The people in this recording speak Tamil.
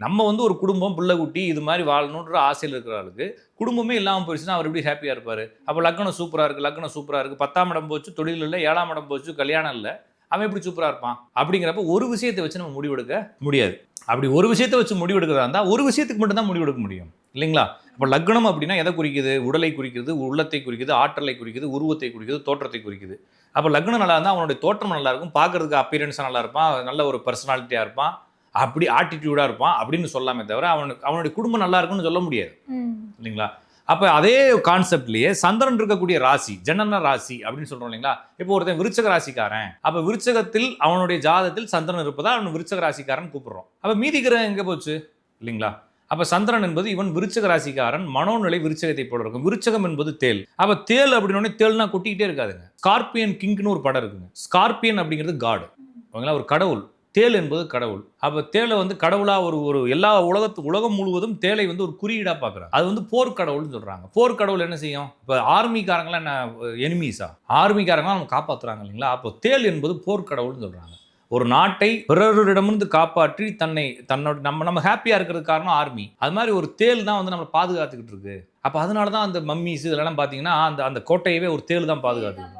நம்ம வந்து ஒரு குடும்பம் பிள்ளை குட்டி இது மாதிரி வாழணுன்ற ஆசையில் இருக்கிற ஆளுக்கு குடும்பமே இல்லாமல் போயிடுச்சுன்னா அவர் எப்படி ஹாப்பியாக இருப்பார்? அப்போ லக்னம் சூப்பராக இருக்குது லக்னம் சூப்பராக இருக்குது பத்தாம் இடம் போச்சு தொழில் இல்லை ஏழாம் இடம் போச்சு கல்யாணம் இல்லை. அவன் எப்படி சூப்பராக இருப்பான்? அப்படிங்கிறப்ப ஒரு விஷயத்தை வச்சு நம்ம முடிவெடுக்க முடியாது. அப்படி ஒரு விஷயத்தை வச்சு முடிவெடுக்கிறதா இருந்தால் ஒரு விஷயத்துக்கு மட்டும்தான் முடிவெடுக்க முடியும். இல்லைங்களா? அப்போ லக்னம் அப்படின்னா எதை குறிக்குது? உடலை குறிக்கிறது உள்ளத்தை குறிக்குது ஆற்றலை குறிக்குது உருவத்தை குறிக்குது தோற்றத்தை குறிக்குது. அப்போ லக்னம் நல்லா இருந்தால் அவனுடைய தோற்றம் நல்லா இருக்கும் பார்க்கறதுக்கு அப்பியரன்ஸாக நல்லா இருப்பான் நல்ல ஒரு பர்சனாலிட்டியாக இருப்பான். அப்படி ஆட்டிடியூடாக இருப்பான் அப்படின்னு சொல்லாமே தவிர அவனுக்கு அவனுடைய குடும்பம் நல்லா இருக்கும்னு சொல்ல முடியாது. இல்லைங்களா? அப்போ அதே கான்செப்ட்லயே சந்திரன் இருக்கக்கூடிய ராசி ஜனன ராசி அப்படின்னு சொல்றோம் இல்லைங்களா? இப்போ ஒருத்தன் விருச்சக ராசிக்காரன். அப்போ விருச்சகத்தில் அவனுடைய ஜாதத்தில் சந்திரன் இருப்பதா? அவன் விருச்சக ராசிக்காரன் கூப்பிடுறோம். அப்போ மீதி கிரகம் எங்கே போச்சு? இல்லைங்களா? அப்போ சந்திரன் என்பது இவன் விருச்சக ராசிக்காரன் மனோநிலை விருச்சகத்தை போல இருக்கும். விருச்சகம் என்பது தேல். அப்போ தேல் அப்படின்னு தேல்னா கொட்டிக்கிட்டே இருக்காதுங்க. ஸ்கார்பியன் கிங்க்னு ஒரு படம் இருக்குங்க. ஸ்கார்பியன் அப்படிங்கிறது காடு ஓகேங்களா? ஒரு கடவுள். தேள் என்பது கடவுள். அப்போ தேலை வந்து கடவுளாக ஒரு ஒரு எல்லா உலகத்து உலகம் முழுவதும் தேலை வந்து ஒரு குறியீடாக பார்க்குறாங்க அது வந்து போர்க்கடவுள்னு சொல்கிறாங்க போர்க்கடவுள் என்ன செய்யும்? இப்போ ஆர்மிக்காரங்களாம் என்ன எனிமீஸா ஆர்மிக்காரங்களாம் நம்ம காப்பாற்றுறாங்க இல்லைங்களா? அப்போ தேல் என்பது போர்க்கடவுள்னு சொல்கிறாங்க ஒரு நாட்டை பிறரிடமிருந்து காப்பாற்றி தன்னை தன்னோட நம்ம நம்ம ஹாப்பியாக இருக்கிறது காரணம் ஆர்மி. அது மாதிரி ஒரு தேல் தான் வந்து நம்மளை பாதுகாத்துக்கிட்டு இருக்கு. அப்போ அதனால தான் அந்த மம்மிஸ் இதெல்லாம் பார்த்தீங்கன்னா அந்த அந்த கோட்டையவே ஒரு தேல் தான் பாதுகாத்துக்கிட்டு